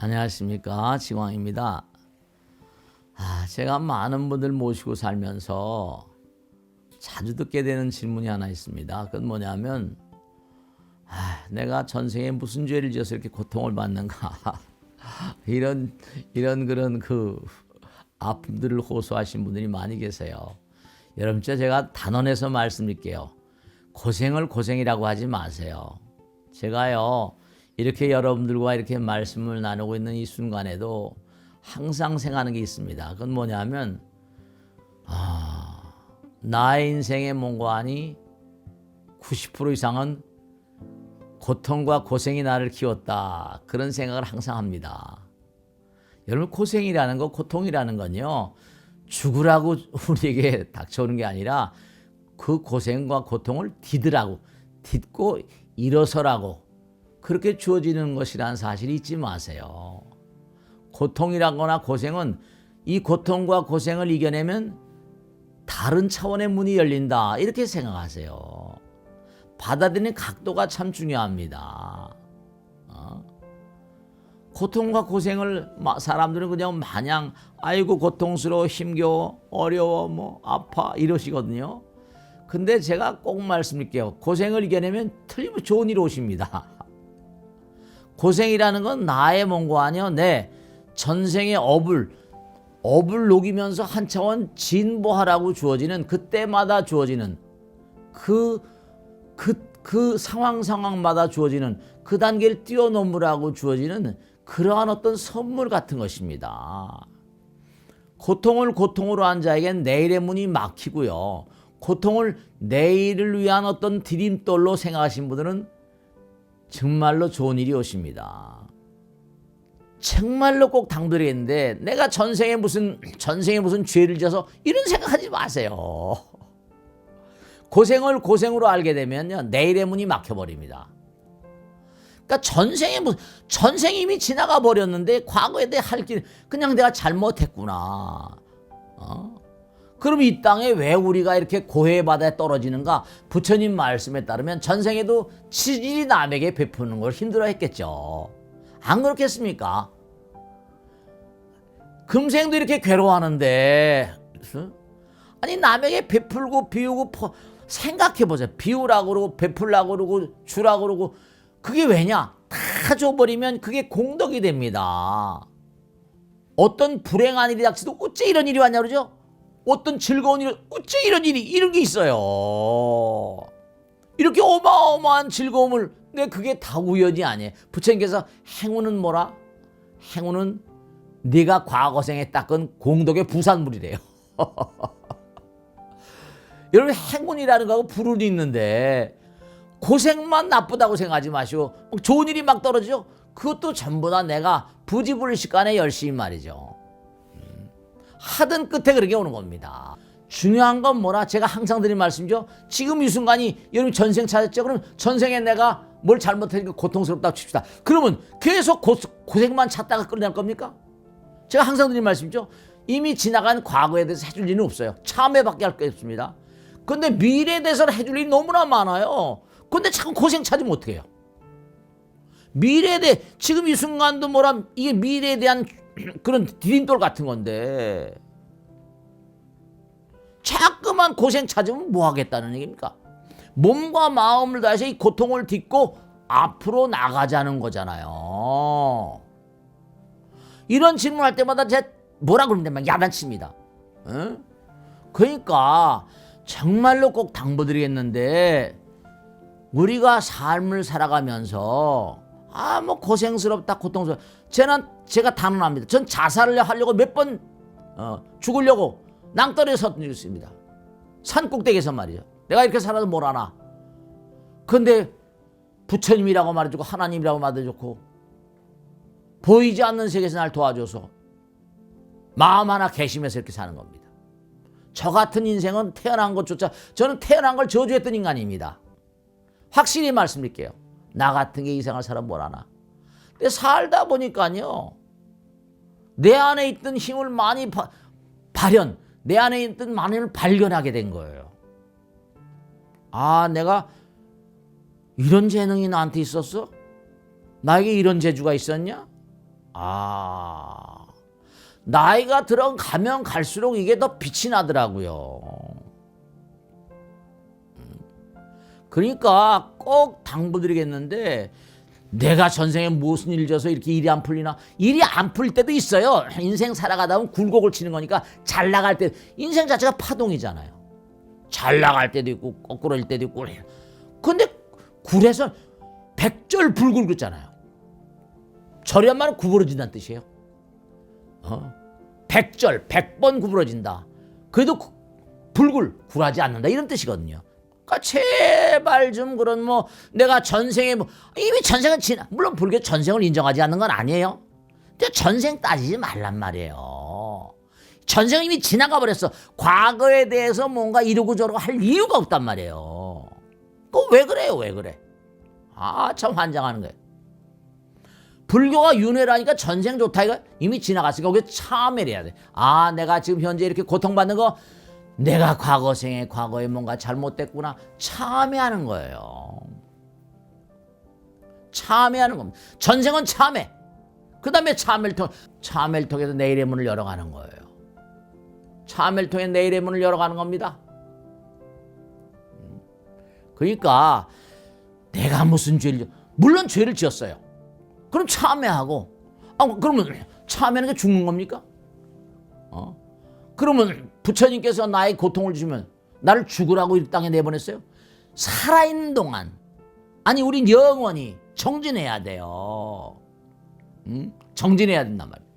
안녕하십니까 지광입니다. 아, 제가 많은 분들 모시고 살면서 자주 듣게 되는 질문이 하나 있습니다. 그건 뭐냐면 아, 내가 전생에 무슨 죄를 지어서 이렇게 고통을 받는가 이런 이런 그런 그 아픔들을 호소하신 분들이 많이 계세요. 여러분 저 제가 단언해서 말씀드릴게요. 고생을 고생이라고 하지 마세요. 제가요 이렇게 여러분들과 이렇게 말씀을 나누고 있는 이 순간에도 항상 생각하는 게 있습니다. 그건 뭐냐면 아, 나의 인생의 몽관이 90% 이상은 고통과 고생이 나를 키웠다. 그런 생각을 항상 합니다. 여러분 고생이라는 거 고통이라는 건요. 죽으라고 우리에게 닥쳐오는 게 아니라 그 고생과 고통을 디드라고 딛고 일어서라고 그렇게 주어지는 것이라는 사실을 잊지 마세요. 고통이라거나 고생은 이 고통과 고생을 이겨내면 다른 차원의 문이 열린다. 이렇게 생각하세요. 받아들이는 각도가 참 중요합니다. 어? 고통과 고생을 마- 사람들은 그냥 마냥 아이고 고통스러워 힘겨워 어려워 뭐 아파 이러시거든요. 근데 제가 꼭 말씀드릴게요. 고생을 이겨내면 틀림없이 좋은 일 오십니다. 고생이라는 건 나의 몽고 아니요. 내 전생의 업을 업을 녹이면서 한 차원 진보하라고 주어지는 그때마다 주어지는 그 그, 그 상황 상황마다 주어지는 그 단계를 뛰어넘으라고 주어지는 그러한 어떤 선물 같은 것입니다. 고통을 고통으로 한 자에겐 내일의 문이 막히고요. 고통을 내일을 위한 어떤 디딤돌로 생각하신 분들은 정말로 좋은 일이 오십니다. 정말로 꼭 당드리겠는데 내가 전생에 무슨 전생에 무슨 죄를 져서 이런 생각하지 마세요. 고생을 고생으로 알게 되면요 내일의 문이 막혀 버립니다. 그러니까 전생에 무슨 전생이 이미 지나가 버렸는데 과거에 대해 할 길 그냥 내가 잘못했구나. 어? 그럼 이 땅에 왜 우리가 이렇게 고해 바다에 떨어지는가? 부처님 말씀에 따르면 전생에도 치질이 남에게 베푸는 걸 힘들어 했겠죠. 안 그렇겠습니까? 금생도 이렇게 괴로워하는데 어? 아니 남에게 베풀고 비우고 퍼, 생각해 보세요. 비우라고 그러고 베풀라고 그러고 주라고 그러고 그게 왜냐? 다 줘버리면 그게 공덕이 됩니다. 어떤 불행한 일이 닥치도 어째 이런 일이 왔냐 그러죠? 어떤 즐거운 일, 어째 이런 일이 이런 게 있어요. 이렇게 어마어마한 즐거움을 내 그게 다 우연이 아니에요. 부처님께서 행운은 뭐라? 행운은 네가 과거생에 닦은 공덕의 부산물이래요. 여러분 행운이라는 거하고 불운이 있는데 고생만 나쁘다고 생각하지 마시고 좋은 일이 막 떨어지죠. 그것도 전부 다 내가 부지불식간에 열심히 말이죠. 음, 하던 끝에 그렇게 오는 겁니다. 중요한 건 뭐라 제가 항상 드린 말씀이죠. 지금 이 순간이 여러분 전생 찾았죠. 그럼 전생에 내가 뭘 잘못했니까 고통스럽다고 칩시다. 그러면 계속 고, 고생만 찾다가 끝날 겁니까? 제가 항상 드린 말씀이죠. 이미 지나간 과거에 대해서 해줄 일은 없어요. 참회밖에 할 게 없습니다. 근데 미래에 대해서는 해줄 일이 너무나 많아요. 근데 자꾸 고생 찾으면 어떡해요? 미래에 대해 지금 이 순간도 뭐라 이게 미래에 대한 그런 디딤돌 같은 건데 자꾸만 고생 찾으면 뭐 하겠다는 얘기입니까? 몸과 마음을 다해서 이 고통을 딛고 앞으로 나가자는 거잖아요. 이런 질문할 때마다 제 뭐라 그러냐면 야단칩니다. 응? 그러니까 정말로 꼭 당부드리겠는데 우리가 삶을 살아가면서 아뭐 고생스럽다 고통스럽다 저는 제가 단언합니다. 전 자살을 하려고 몇번 어, 죽으려고 낭떠러리에 섰던 적이 있습니다. 산 꼭대기에서 말이죠. 내가 이렇게 살아도 뭘 하나. 근데 부처님이라고 말해주고 하나님이라고 말해줬고 보이지 않는 세계에서 날 도와줘서 마음 하나 개심해서 이렇게 사는 겁니다. 저 같은 인생은 태어난 것조차 저는 태어난 걸 저주했던 인간입니다. 확실히 말씀드릴게요. 나 같은 게이 생활 사람 뭘 하나. 근데 살다 보니까요. 내 안에 있던 힘을 많이 바, 발현, 내 안에 있던 많은 힘을 발견하게 된 거예요. 아, 내가 이런 재능이 나한테 있었어? 나에게 이런 재주가 있었냐? 아, 나이가 들어가면 갈수록 이게 더 빛이 나더라고요. 그러니까 꼭 당부드리겠는데 내가 전생에 무슨 일 져서 이렇게 일이 안 풀리나? 일이 안 풀릴 때도 있어요. 인생 살아가다 보면 굴곡을 치는 거니까 잘 나갈 때 인생 자체가 파동이잖아요. 잘 나갈 때도 있고 거꾸로일 때도 있고. 근데 굴에서 백절불굴 그랬잖아요. 말은 구부러진다는 뜻이에요. 어? 백절, 백번 구부러진다. 그래도 구- 불굴, 굴하지 않는다. 이런 뜻이거든요. 그러니까 제발 좀 그런 뭐 내가 전생에 뭐 이미 전생은 지나 물론 불교 전생을 인정하지 않는 건 아니에요. 근데 전생 따지지 말란 말이에요. 전생 이미 지나가 버렸어. 과거에 대해서 뭔가 이러고 저러고 할 이유가 없단 말이에요. 그왜 그래요? 왜 그래? 아 참 환장하는 거예요. 불교가 윤회라니까 전생 좋다 이거 이미 지나갔으니까 거기에 참회를 해야 돼. 아 내가 지금 현재 이렇게 고통받는 거 내가 과거 생에 과거에 뭔가 잘못됐구나 참회하는 거예요. 참회하는 겁니다. 전생은 참회. 그 다음에 참회를 통 참회를 통해서 내일의 문을 열어가는 거예요. 참회를 통해 내일의 문을 열어가는 겁니다. 음. 그러니까 내가 무슨 죄를 지- 물론 죄를 지었어요. 그럼 참회하고 아 그러면 참회하는 게 죽는 겁니까? 어? 그러면 부처님께서 나의 고통을 주시면 나를 죽으라고 이 땅에 내보냈어요? 살아있는 동안 아니 우린 영원히 정진해야 돼요. 응? 정진해야 된단 말이에요.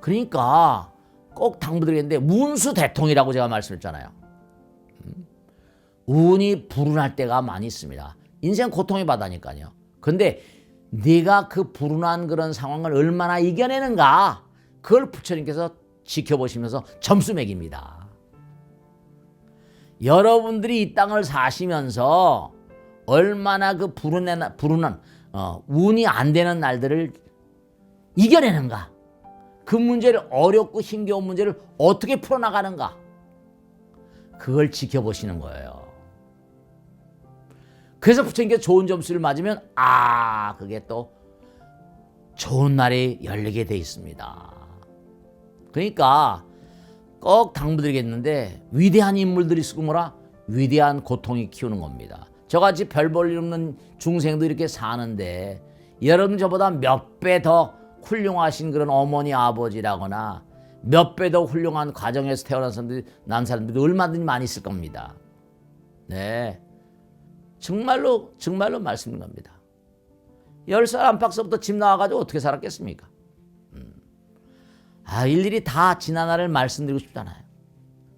그러니까 꼭 당부드리겠는데 문수 대통이라고 제가 말씀했잖아요. 음? 운이 불운할 때가 많이 있습니다. 인생 고통이 받다니까요. 근데 네가 그 불운한 그런 상황을 얼마나 이겨내는가 그걸 부처님께서 지켜보시면서 점수 매깁니다. 여러분들이 이 땅을 사시면서 얼마나 그 불운한, 불운한 어, 운이 안 되는 날들을 이겨내는가 그 문제를 어렵고 힘겨운 문제를 어떻게 풀어나가는가 그걸 지켜보시는 거예요. 그래서 부처님께 좋은 점수를 맞으면 아 그게 또 좋은 날이 열리게 돼 있습니다. 그러니까 꼭 당부드리겠는데 위대한 인물들이 쓰고 뭐라 위대한 고통이 키우는 겁니다. 저같이 별 볼 일 없는 중생도 이렇게 사는데 여러분 저보다 몇 배 더 훌륭하신 그런 어머니 아버지라거나 몇 배 더 훌륭한 가정에서 태어난 사람들이 난 사람들이 얼마든지 많이 있을 겁니다. 네. 정말로 정말로 말씀인 겁니다. 열 살 안팎서부터 집 나와가지고 어떻게 살았겠습니까? 음. 아 일일이 다 지난 날을 말씀드리고 싶잖아요.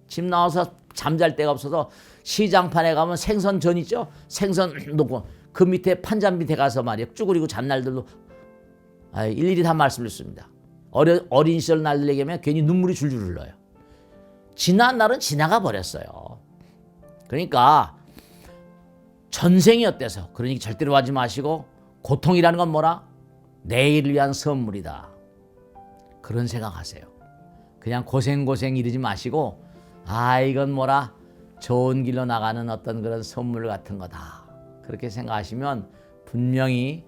집 나와서 잠잘 데가 없어서 시장판에 가면 생선 전 있죠? 생선 놓고 그 밑에 판잔 밑에 가서 말이야 쭈그리고 잔 날들도 아, 일일이 다 말씀드렸습니다. 어려, 어린 시절 날들 얘기하면 괜히 눈물이 줄줄 흘러요. 지난 날은 지나가 버렸어요. 그러니까 전생이 어때서 그러니 절대로 하지 마시고 고통이라는 건 뭐라? 내일을 위한 선물이다. 그런 생각하세요. 그냥 고생고생 이러지 마시고 아 이건 뭐라 좋은 길로 나가는 어떤 그런 선물 같은 거다. 그렇게 생각하시면 분명히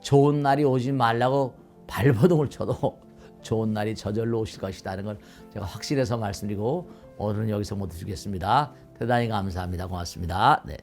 좋은 날이 오지 말라고 발버둥을 쳐도 좋은 날이 저절로 오실 것이다는 걸 제가 확실해서 말씀드리고 오늘은 여기서 못 드리겠습니다. 대단히 감사합니다. 고맙습니다. 네.